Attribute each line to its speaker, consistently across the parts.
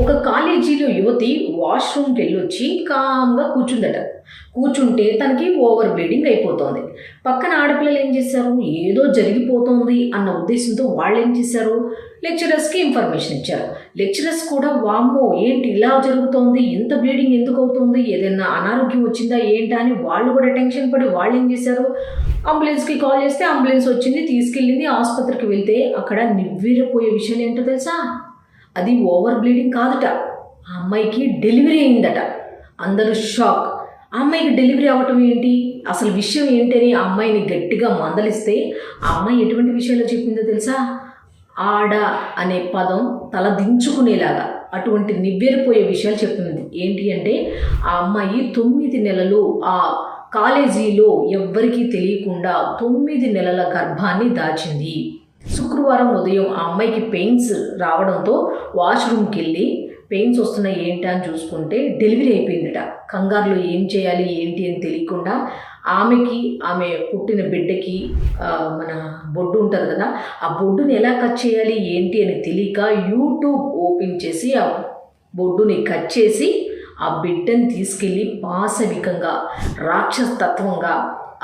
Speaker 1: ఒక కాలేజీలో యువతి వాష్రూమ్కి వెళ్ళొచ్చి కామ్గా కూర్చుందట. కూర్చుంటే తనకి ఓవర్ బ్లీడింగ్ అయిపోతుంది. పక్కన ఆడపిల్లలు ఏం చేశారు? ఏదో జరిగిపోతుంది అన్న ఉద్దేశంతో వాళ్ళు ఏం చేశారు? లెక్చరర్స్కి ఇన్ఫర్మేషన్ ఇచ్చారు. లెక్చరర్స్ కూడా వామ్మో ఏంటి ఇలా జరుగుతోంది? ఇంత బ్లీడింగ్ ఎందుకు అవుతుంది? ఏదైనా అనారోగ్యం వచ్చిందా? ఏంటా? అని వాళ్ళు కూడా టెన్షన్ పడి వాళ్ళు ఏం చేశారు? అంబులెన్స్కి కాల్ చేస్తే అంబులెన్స్ వచ్చింది తీసుకెళ్ళింది ఆసుపత్రికి వెళ్తే అక్కడ నివ్వెరపోయే విషయం ఏంటో తెలుసా? అది ఓవర్ బ్లీడింగ్ కాదుట. ఆ అమ్మాయికి డెలివరీ అయిందట. అందరూ షాక్. ఆ అమ్మాయికి డెలివరీ అవ్వటం ఏంటి? అసలు విషయం ఏంటి అని ఆ అమ్మాయిని గట్టిగా మందలిస్తే ఆ అమ్మాయి ఎటువంటి విషయాలు చెప్పిందో తెలుసా? ఆడ అనే పదం తల దించుకునేలాగా అటువంటి నివ్వెరిపోయే విషయాలు చెప్తుంది ఏంటి అంటే ఆ అమ్మాయి తొమ్మిది నెలలు ఆ కాలేజీలో ఎవ్వరికీ తెలియకుండా తొమ్మిది నెలల గర్భాన్ని దాచింది. శుక్రవారం ఉదయం ఆ అమ్మాయికి పెయిన్స్ రావడంతో వాష్రూమ్కి వెళ్ళి పెయిన్స్ వస్తున్నాయి ఏంటి అని చూసుకుంటే డెలివరీ అయిపోయిందట. కంగారులో ఏం చేయాలి ఏంటి అని తెలియకుండా ఆమెకి ఆమె పుట్టిన బిడ్డకి మన బొడ్డు ఉంటుంది కదా ఆ బొడ్డుని ఎలా కట్ చేయాలి ఏంటి అని తెలియక యూట్యూబ్ ఓపెన్ చేసి ఆ బొడ్డుని కట్ చేసి ఆ బిడ్డని తీసుకెళ్ళి పాశవికంగా రాక్షసతత్వంగా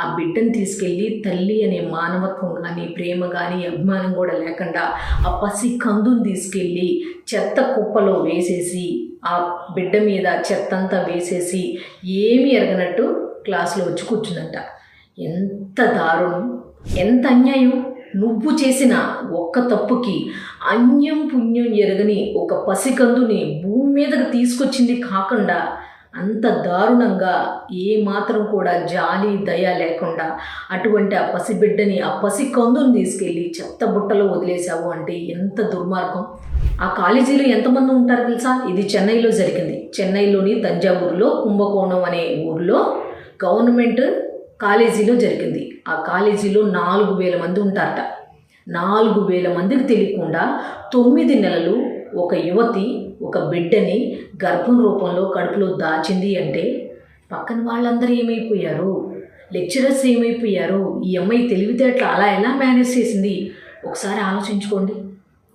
Speaker 1: ఆ బిడ్డను తీసుకెళ్ళి తల్లి అనే మానవత్వం కానీ ప్రేమ కానీ అభిమానం కూడా లేకుండా ఆ పసి కందుని తీసుకెళ్ళి చెత్త కుప్పలో వేసేసి ఆ బిడ్డ మీద చెత్తంతా వేసేసి ఏమీ ఎరగనట్టు క్లాసులో వచ్చి కూర్చుందంట. ఎంత దారుణం ఎంత అన్యాయం. నువ్వు చేసిన ఒక్క తప్పుకి అన్యం పుణ్యం ఎరగని ఒక పసికందుని భూమి మీదకి తీసుకొచ్చింది కాకుండా అంత దారుణంగా ఏమాత్రం కూడా జాలి దయ లేకుండా అటువంటి ఆ పసిబిడ్డని ఆ పసి కందుని తీసుకెళ్ళి చెత్త బుట్టలో వదిలేశావు అంటే ఎంత దుర్మార్గం. ఆ కాలేజీలో ఎంతమంది ఉంటారు తెలుసా? ఇది చెన్నైలో జరిగింది. చెన్నైలోని తంజావూరులో కుంభకోణం అనే ఊర్లో గవర్నమెంట్ కాలేజీలో జరిగింది. ఆ కాలేజీలో నాలుగు వేల మంది ఉంటారట. నాలుగు వేల మందికి తెలియకుండా తొమ్మిది నెలలు ఒక యువతి ఒక బిడ్డని గర్భం రూపంలో కడుపులో దాచింది అంటే పక్కన వాళ్ళందరూ ఏమైపోయారు? లెక్చరర్స్ ఏమైపోయారు? ఈ అమ్మాయి తెలివితేటలు అలా ఎలా మేనేజ్ చేసింది? ఒకసారి ఆలోచించుకోండి.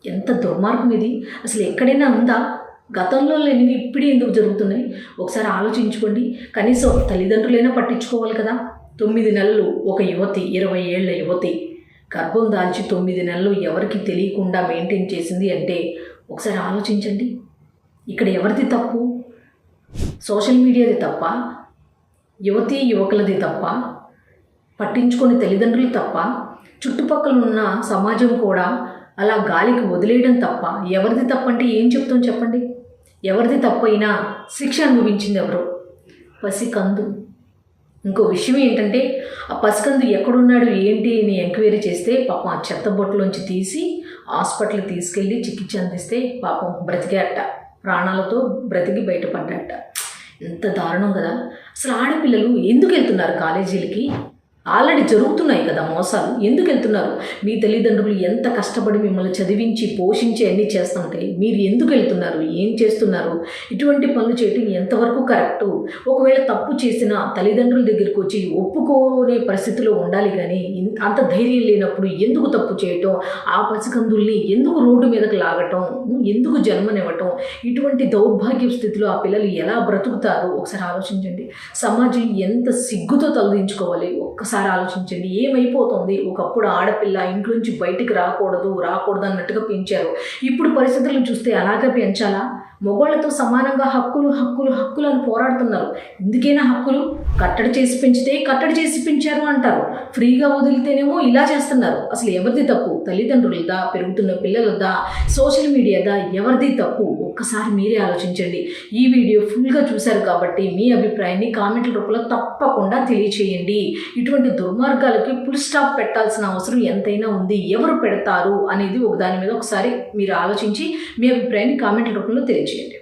Speaker 1: ఎంత దుర్మార్గం ఇది. అసలు ఎక్కడైనా ఉందా? గతంలో లేనివి ఇప్పుడే ఎందుకు జరుగుతున్నాయి? ఒకసారి ఆలోచించుకోండి. కనీసం తల్లిదండ్రులైనా పట్టించుకోవాలి కదా. తొమ్మిది నెలలు ఒక యువతి ఇరవై ఏళ్ళ యువతి. గర్భం దాల్చి తొమ్మిది నెలలు ఎవరికి తెలియకుండా మెయింటైన్ చేసింది అంటే ఒకసారి ఆలోచించండి. ఇక్కడ ఎవరిది తప్పు? సోషల్ మీడియాది తప్ప? యువతి యువకులది తప్ప? పట్టించుకొని తల్లిదండ్రులు తప్ప? చుట్టుపక్కల ఉన్న సమాజం కూడా అలా గాలికి వదిలేయడం తప్ప? ఎవరిది తప్పంటే ఏం చెప్తాం చెప్పండి? ఎవరిది తప్పైనా శిక్ష అనుభవించింది ఎవరు? పసికందు. ఇంకో విషయం ఏంటంటే ఆ పసికందు ఎక్కడున్నాడు ఏంటి అని ఎంక్వైరీ చేస్తే పాపం ఆ చెత్త బొట్టులోంచి తీసి హాస్పిటల్కి తీసుకెళ్ళి చికిత్స అందిస్తే పాపం బ్రతికేట. ప్రాణాలతో బ్రతికి బయటపడ్డట. ఎంత దారుణం కదా. అసలు ఆడపిల్లలు ఎందుకు వెళ్తున్నారు కాలేజీలకి? ఆల్రెడీ జరుగుతున్నాయి కదా మోసాలు. ఎందుకు వెళ్తున్నారు? మీ తల్లిదండ్రులు ఎంత కష్టపడి మిమ్మల్ని చదివించి పోషించి అన్నీ చేస్తుంటే మీరు ఎందుకు వెళ్తున్నారు? ఏం చేస్తున్నారు? ఇటువంటి పనులు చేయటం ఎంతవరకు కరెక్టు? ఒకవేళ తప్పు చేసినా తల్లిదండ్రుల దగ్గరికి వచ్చి ఒప్పుకోనే పరిస్థితిలో ఉండాలి కానీ అంత ధైర్యం లేనప్పుడు ఎందుకు తప్పు చేయటం? ఆ పసికందుల్ని ఎందుకు రోడ్డు మీదకు లాగటం? ఎందుకు జన్మనివ్వటం? ఇటువంటి దౌర్భాగ్య స్థితిలో ఆ పిల్లలు ఎలా బ్రతుకుతారు? ఒకసారి ఆలోచించండి. సమాజం ఎంత సిగ్గుతో తలదించుకోవాలి? ఒక్కసారి ఆలోచించండి ఏమైపోతుంది? ఒకప్పుడు ఆడపిల్ల ఇంట్లోంచి బయటికి రాకూడదు రాకూడదు అన్నట్టుగా పెంచారు. ఇప్పుడు పరిస్థితులను చూస్తే అలాగే పెంచాలా? మొగోళ్ళతో సమానంగా హక్కులు హక్కులు హక్కులు అని పోరాడుతున్నారు. ఎందుకైనా హక్కులు కట్టడి చేసి పెంచితే కట్టడి చేసి పెంచారు అంటారు. ఫ్రీగా వదిలితేనేమో ఇలా చేస్తున్నారు. అసలు ఎవరిది తప్పు? తల్లిదండ్రులదా? పెరుగుతున్న పిల్లలదా? సోషల్ మీడియాదా? ఎవరిది తప్పు? ఒక్కసారి మీరే ఆలోచించండి. ఈ వీడియో ఫుల్గా చూశారు కాబట్టి మీ అభిప్రాయాన్ని కామెంట్ల రూపంలో తప్పకుండా తెలియచేయండి. ఇటువంటి దుర్మార్గాలకి ఫుల్ స్టాప్ పెట్టాల్సిన అవసరం ఎంతైనా ఉంది. ఎవరు పెడతారు అనేది ఒక దాని మీద ఒకసారి మీరు ఆలోచించి మీ అభిప్రాయాన్ని కామెంట్ల రూపంలో తెలియచేయండి. patient